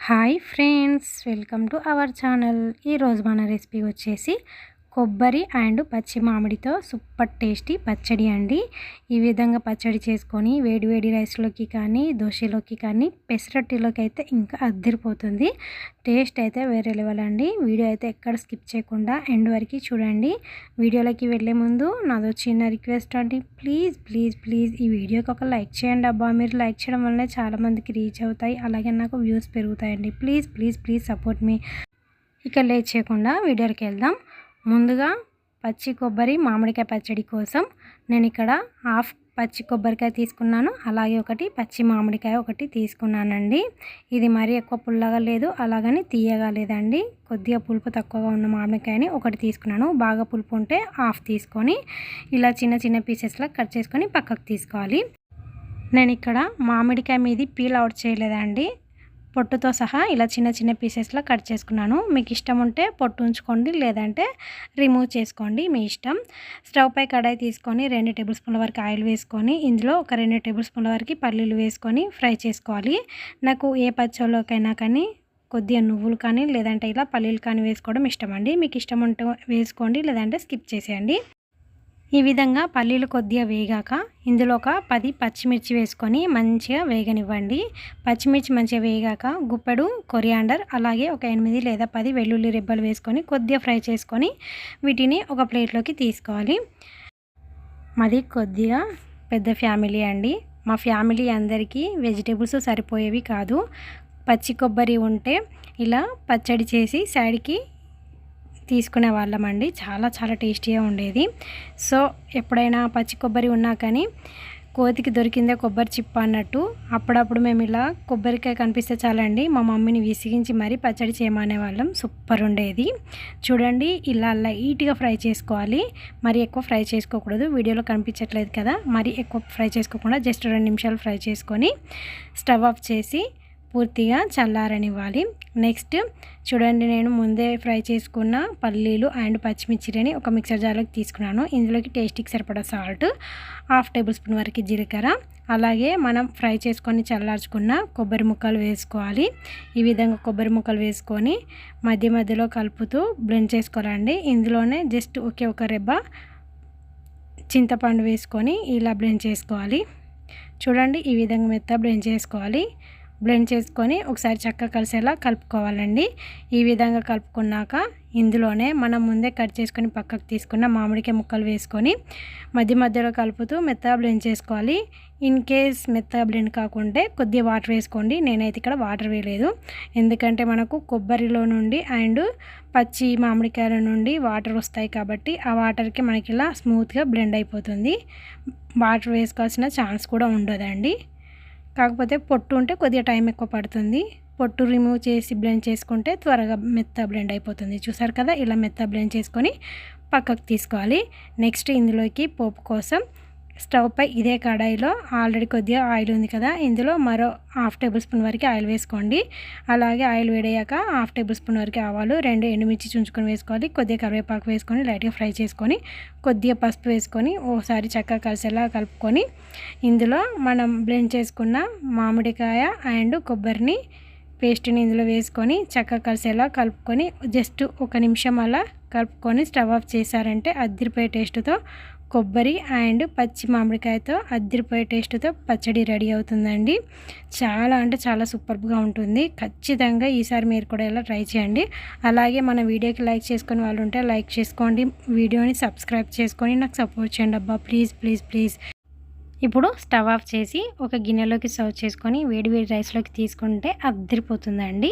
Hi friends welcome to our channel. ఈరోజు మన recipe వచ్చేసి కొబ్బరి అండ్ పచ్చి మామిడితో సూపర్ టేస్టీ పచ్చడి అండి. ఈ విధంగా పచ్చడి చేసుకొని వేడి వేడి రైస్లోకి కానీ దోశలోకి కానీ పెసరట్టిలోకి అయితే ఇంకా అద్దరిపోతుంది. టేస్ట్ అయితే వేరే లెవెల్ అండి. వీడియో అయితే ఎక్కడ స్కిప్ చేయకుండా ఎండ్ వరకు చూడండి. వీడియోలోకి వెళ్ళే ముందు నాదో చిన్న రిక్వెస్ట్ అండి. ప్లీజ్ ప్లీజ్ ప్లీజ్ ఈ వీడియోకి ఒక లైక్ చేయండి అబ్బా. మీరు లైక్ చేయడం వల్లనే చాలామందికి రీచ్ అవుతాయి. అలాగే నాకు views పెరుగుతాయండి. Please please please support me. ఇక లేట్ చేయకుండా వీడియోకి వెళ్దాం. ముందుగా పచ్చి కొబ్బరి మామిడికాయ పచ్చడి కోసం నేను ఇక్కడ హాఫ్ పచ్చి కొబ్బరికాయ తీసుకున్నాను. అలాగే ఒకటి పచ్చి మామిడికాయ ఒకటి తీసుకున్నానండి. ఇది మరీ ఎక్కువ పుల్లగా లేదు అలాగని తీయగా లేదండి. కొద్దిగా పులుపు తక్కువగా ఉన్న మామిడికాయని ఒకటి తీసుకున్నాను. బాగా పులుపు ఉంటే హాఫ్ తీసుకొని ఇలా చిన్న చిన్న పీసెస్లో కట్ చేసుకొని పక్కకు తీసుకోవాలి. నేను ఇక్కడ మామిడికాయ మీది పీల్ అవుట్ చేయలేదండి. పొట్టుతో సహా ఇలా చిన్న చిన్న పీసెస్లో కట్ చేసుకున్నాను. మీకు ఇష్టం ఉంటే పొట్టు ఉంచుకోండి లేదంటే రిమూవ్ చేసుకోండి మీ ఇష్టం. స్టవ్ పై కడాయి తీసుకొని రెండు టేబుల్ స్పూన్ల వరకు ఆయిల్ వేసుకొని ఇందులో ఒక రెండు టేబుల్ స్పూన్ల వరకు పల్లీలు వేసుకొని ఫ్రై చేసుకోవాలి. నాకు ఏ పచ్చళ్ళకైనా కానీ కొద్దిగా నువ్వులు కానీ లేదంటే ఇలా పల్లీలు కానీ వేసుకోవడం ఇష్టం అండి. మీకు ఇష్టం ఉంటే వేసుకోండి లేదంటే స్కిప్ చేసేయండి. ఈ విధంగా పల్లీలు కొద్దిగా వేగాక ఇందులో ఒక పది పచ్చిమిర్చి వేసుకొని మంచిగా వేగనివ్వండి. పచ్చిమిర్చి మంచిగా వేగాక గుప్పెడు కొరియాండర్ అలాగే ఒక ఎనిమిది లేదా పది వెల్లుల్లి రెబ్బలు వేసుకొని కొద్దిగా ఫ్రై చేసుకొని వీటిని ఒక ప్లేట్లోకి తీసుకోవాలి. మాది కొద్దిగా పెద్ద ఫ్యామిలీ అండి. మా ఫ్యామిలీ అందరికీ వెజిటేబుల్స్ సరిపోయేవి కాదు. పచ్చి కొబ్బరి ఉంటే ఇలా పచ్చడి చేసి సైడ్కి తీసుకునే వాళ్ళమండి చాలా చాలా టేస్టీగా ఉండేది. సో ఎప్పుడైనా పచ్చి కొబ్బరి ఉన్నా కానీ కోతికి దొరికిందే కొబ్బరి చిప్ప అన్నట్టు అప్పుడప్పుడు మేము ఇలా కొబ్బరికాయ కనిపిస్తే చాలండి. మా మమ్మీని విసిగించి మరీ పచ్చడి చేయమనే వాళ్ళం. సూపర్ ఉండేది. చూడండి ఇలా లైట్గా ఫ్రై చేసుకోవాలి. మరి ఎక్కువ ఫ్రై చేసుకోకూడదు. వీడియోలో కనిపించట్లేదు కదా. మరి ఎక్కువ ఫ్రై చేసుకోకుండా జస్ట్ రెండు నిమిషాలు ఫ్రై చేసుకొని స్టవ్ ఆఫ్ చేసి పూర్తిగా చల్లారనివ్వాలి. నెక్స్ట్ చూడండి నేను ముందే ఫ్రై చేసుకున్న పల్లీలు అండ్ పచ్చిమిర్చిని ఒక మిక్సర్ జార్లోకి తీసుకున్నాను. ఇందులోకి టేస్టీకి సరిపడా సాల్ట్ హాఫ్ టేబుల్ స్పూన్ వరకు జీలకర్ర. అలాగే మనం ఫ్రై చేసుకొని చల్లార్చుకున్న కొబ్బరి ముక్కలు వేసుకోవాలి. ఈ విధంగా కొబ్బరి ముక్కలు వేసుకొని మధ్య మధ్యలో కలుపుతూ బ్లెండ్ చేసుకోవాలండి. ఇందులోనే జస్ట్ ఒకే ఒక రెబ్బ చింతపండు వేసుకొని ఇలా బ్లెండ్ చేసుకోవాలి. చూడండి ఈ విధంగా మెత్త బ్లెండ్ చేసుకోవాలి. బ్లెండ్ చేసుకొని ఒకసారి చక్కగా కలిసేలా కలుపుకోవాలండి. ఈ విధంగా కలుపుకున్నాక ఇందులోనే మనం ముందే కట్ చేసుకొని పక్కకు తీసుకున్న మామిడికాయ ముక్కలు వేసుకొని మధ్య మధ్యలో కలుపుతూ మెత్తగా బ్లెండ్ చేసుకోవాలి. ఇన్ కేస్ మెత్తగా బ్లెండ్ కాకుంటే కొద్దిగా వాటర్ వేసుకోండి. నేనైతే ఇక్కడ వాటర్ వేయలేదు. ఎందుకంటే మనకు కొబ్బరిలో నుండి అండ్ పచ్చి మామిడికాయల నుండి వాటర్ వస్తాయి కాబట్టి ఆ వాటర్కి మనకి ఇలా స్మూత్గా బ్లెండ్ అయిపోతుంది. వాటర్ వేసుకోవాల్సిన ఛాన్స్ కూడా ఉండదండి. కాకపోతే పొట్టు ఉంటే కొద్దిగా టైం ఎక్కువ పడుతుంది. పొట్టు రిమూవ్ చేసి బ్లెండ్ చేసుకుంటే త్వరగా మెత్త బ్లెండ్ అయిపోతుంది. చూసారు కదా? ఇలా మెత్త బ్లెండ్ చేసుకొని పక్కకు తీసుకోవాలి. నెక్స్ట్ ఇందులోకి పోపు కోసం స్టవ్ పై ఇదే కడాయిలో ఆల్రెడీ కొద్దిగా ఆయిల్ ఉంది కదా ఇందులో మరో హాఫ్ టేబుల్ స్పూన్ వరకు ఆయిల్ వేసుకోండి. అలాగే ఆయిల్ వేడయ్యాక హాఫ్ టేబుల్ స్పూన్ వరకు ఆవాలు రెండు ఎండుమిర్చి చుంచుకొని వేసుకోవాలి. కొద్దిగా కరివేపాకు వేసుకొని లైట్గా ఫ్రై చేసుకొని కొద్దిగా పసుపు వేసుకొని ఓసారి చక్కగా కలిసేలా కలుపుకొని ఇందులో మనం బ్లెండ్ చేసుకున్న మామిడికాయ అండ్ కొబ్బరిని పేస్ట్ని ఇందులో వేసుకొని చక్కగా కలిసేలా కలుపుకొని జస్ట్ ఒక నిమిషం అలా కలుపుకొని స్టవ్ ఆఫ్ చేశారంటే అద్దరిపోయే టేస్ట్తో కొబ్బరి అండ్ పచ్చి మామిడికాయతో అద్దరిపోయే టేస్ట్తో పచ్చడి రెడీ అవుతుందండి. చాలా అంటే చాలా సూపర్గా ఉంటుంది. ఖచ్చితంగా ఈసారి మీరు కూడా ఇలా ట్రై చేయండి. అలాగే మన వీడియోకి లైక్ చేసుకుని వాళ్ళు ఉంటే లైక్ చేసుకోండి. వీడియోని సబ్స్క్రైబ్ చేసుకొని నాకు సపోర్ట్ చేయండి అబ్బా. Please please please. ఇప్పుడు స్టవ్ ఆఫ్ చేసి ఒక గిన్నెలోకి సర్వ్ చేసుకొని వేడి వేడి రైస్లోకి తీసుకుంటే అద్దరిపోతుందండి.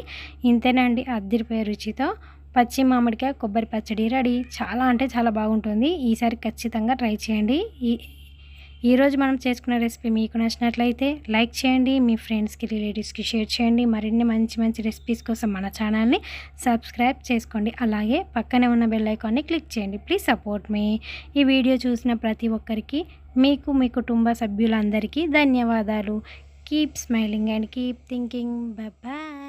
ఇంతేనండి అద్దరిపోయే రుచితో పచ్చి మామిడికాయ కొబ్బరి పచ్చడి రెడీ. చాలా అంటే చాలా బాగుంటుంది. ఈసారి ఖచ్చితంగా ట్రై చేయండి. ఈ ఈరోజు మనం చేసుకున్న రెసిపీ మీకు నచ్చినట్లయితే లైక్ చేయండి. మీ ఫ్రెండ్స్కి రిలేటివ్స్కి షేర్ చేయండి. మరిన్ని మంచి మంచి రెసిపీస్ కోసం మన ఛానల్ని సబ్స్క్రైబ్ చేసుకోండి. అలాగే పక్కనే ఉన్న బెల్ ఐకాన్ని క్లిక్ చేయండి. Please support me. ఈ వీడియో చూసిన ప్రతి ఒక్కరికి మీకు మీ కుటుంబ సభ్యులందరికీ ధన్యవాదాలు. Keep smiling and keep thinking. Bye.